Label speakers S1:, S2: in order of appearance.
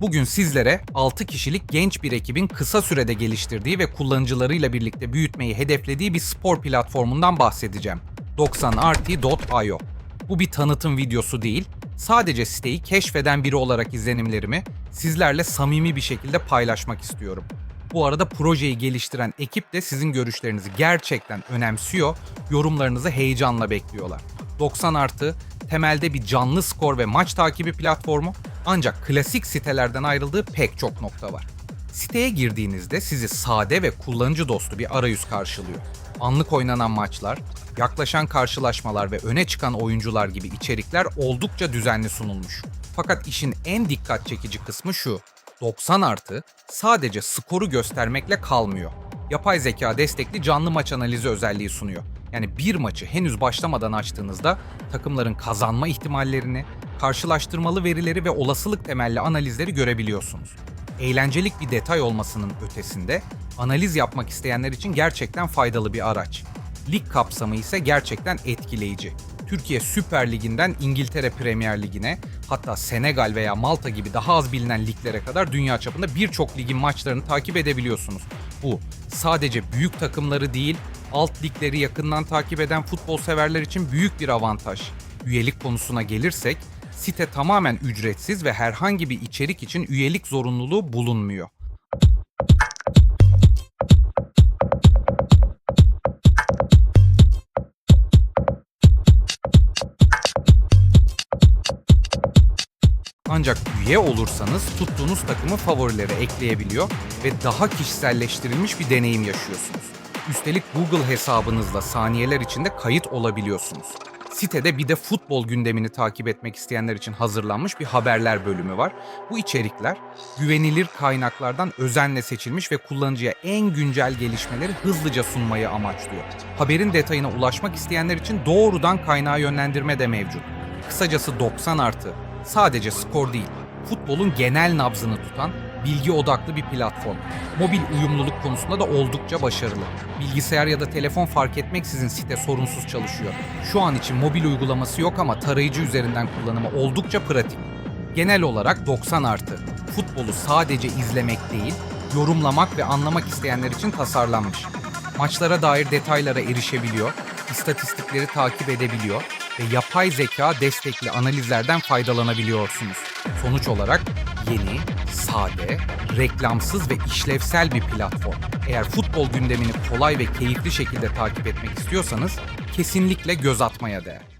S1: Bugün sizlere 6 kişilik genç bir ekibin kısa sürede geliştirdiği ve kullanıcılarıyla birlikte büyütmeyi hedeflediği bir spor platformundan bahsedeceğim. 90rt.io. Bu bir tanıtım videosu değil, sadece siteyi keşfeden biri olarak izlenimlerimi sizlerle samimi bir şekilde paylaşmak istiyorum. Bu arada projeyi geliştiren ekip de sizin görüşlerinizi gerçekten önemsiyor, yorumlarınızı heyecanla bekliyorlar. 90 artı temelde bir canlı skor ve maç takibi platformu ancak klasik sitelerden ayrıldığı pek çok nokta var. Siteye girdiğinizde sizi sade ve kullanıcı dostu bir arayüz karşılıyor. Anlık oynanan maçlar, yaklaşan karşılaşmalar ve öne çıkan oyuncular gibi içerikler oldukça düzenli sunulmuş. Fakat işin en dikkat çekici kısmı şu. 90 artı sadece skoru göstermekle kalmıyor. Yapay zeka destekli canlı maç analizi özelliği sunuyor. Yani bir maçı henüz başlamadan açtığınızda takımların kazanma ihtimallerini, karşılaştırmalı verileri ve olasılık temelli analizleri görebiliyorsunuz. Eğlencelik bir detay olmasının ötesinde analiz yapmak isteyenler için gerçekten faydalı bir araç. Lig kapsamı ise gerçekten etkileyici. Türkiye Süper Ligi'nden İngiltere Premier Ligi'ne hatta Senegal veya Malta gibi daha az bilinen liglere kadar dünya çapında birçok ligin maçlarını takip edebiliyorsunuz. Bu sadece büyük takımları değil, alt ligleri yakından takip eden futbol severler için büyük bir avantaj. Üyelik konusuna gelirsek, site tamamen ücretsiz ve herhangi bir içerik için üyelik zorunluluğu bulunmuyor. Ancak üye olursanız tuttuğunuz takımı favorilere ekleyebiliyor ve daha kişiselleştirilmiş bir deneyim yaşıyorsunuz. Üstelik Google hesabınızla saniyeler içinde kayıt olabiliyorsunuz. Sitede bir de futbol gündemini takip etmek isteyenler için hazırlanmış bir haberler bölümü var. Bu içerikler güvenilir kaynaklardan özenle seçilmiş ve kullanıcıya en güncel gelişmeleri hızlıca sunmayı amaçlıyor. Haberin detayına ulaşmak isteyenler için doğrudan kaynağa yönlendirme de mevcut. Kısacası 90 artı sadece skor değil, futbolun genel nabzını tutan bilgi odaklı bir platform. Mobil uyumluluk konusunda da oldukça başarılı. Bilgisayar ya da telefon fark etmeksizin site sorunsuz çalışıyor. Şu an için mobil uygulaması yok ama tarayıcı üzerinden kullanımı oldukça pratik. Genel olarak 90 artı. Futbolu sadece izlemek değil, yorumlamak ve anlamak isteyenler için tasarlanmış. Maçlara dair detaylara erişebiliyor, istatistikleri takip edebiliyor ve yapay zeka destekli analizlerden faydalanabiliyorsunuz. Sonuç olarak yeni, sade, reklamsız ve işlevsel bir platform. Eğer futbol gündemini kolay ve keyifli şekilde takip etmek istiyorsanız kesinlikle göz atmaya değer.